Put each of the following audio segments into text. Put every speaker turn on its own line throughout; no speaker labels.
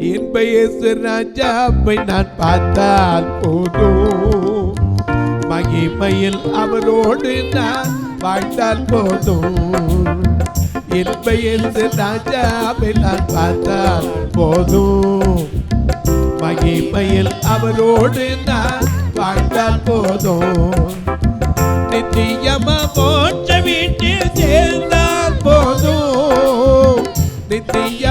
இன்பயேசு ராஜாவை நான் பார்த்தால் போதும். மகிமையில் அவரோடு நான் வாழ்ந்தால் போதும். இன்பயேசு ராஜாவை நான் பார்த்தால் போதும். மகிமையில் அவரோடு நான் வாழ்ந்தால் போதும். நித்தியமா போற்ற வீட்டில் சேர்ந்தால் போதும். நித்திய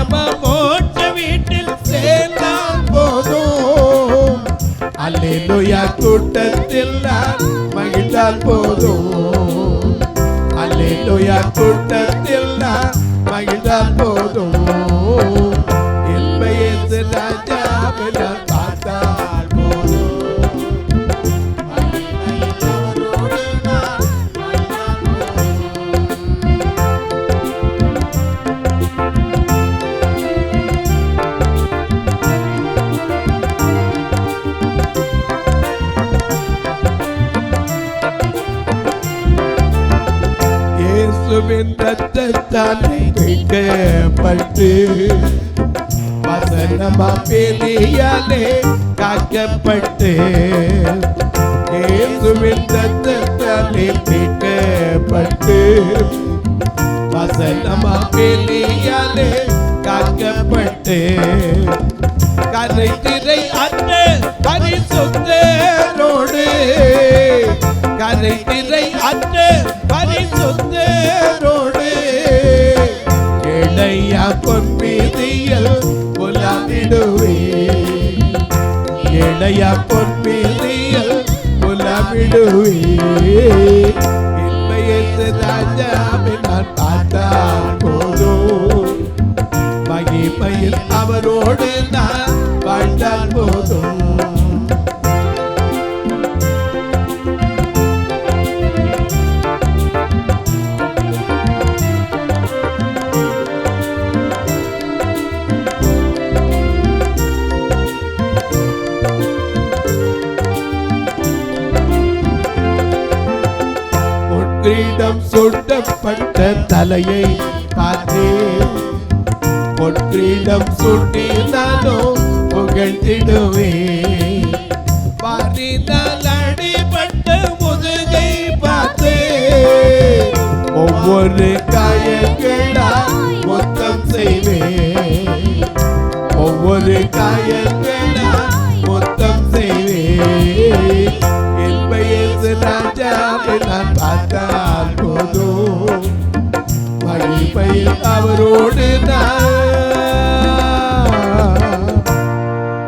கூட்டத்தில் நான் மகிழ்ந்தால் போதும். அல்லேலூயா கூட்டத்தில் நான் மகிழ்ந்தால் போதும். இயேசுவின் ரத்தத்தாலே மீட்கப்பட்டு வசனமா பெரியாலே காக்கப்பட்டு. இயேசுவின் ரத்தத்தாலே மீட்கப்பட்டு. வசனமா பெரியாலே காக்கப்பட்டு. கரை திரை அற்ற பரிசுத்தரோடு. கரை திரை அற்ற பரிசுத்தரோடு பொன்மீதியில் புலமிடுவே இளைய பொன்மீதியில் புலமிடுவே இன்பயத்து ராஜாவை நான் பார்த்தால் போதோ மகிமையில் அவரோடு பொற்கிரீடம் சூட்டப்பட்ட தலையை பார்த்தேன் பொற்கிரீடம் சூட்டி நானும் புகழ்த்திடுவேன் பாரினால் அடிபட்ட முதுகை பார்த்தே. ஒவ்வொரு காயக்கேடா மொத்தம் செய்வே. ஒவ்வொரு காயங்களா ராஜாவை நான் பார்த்தால் போதும். மகிமையில் அவரோடு நான்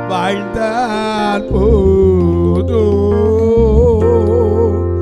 வாழ்ந்தால் போ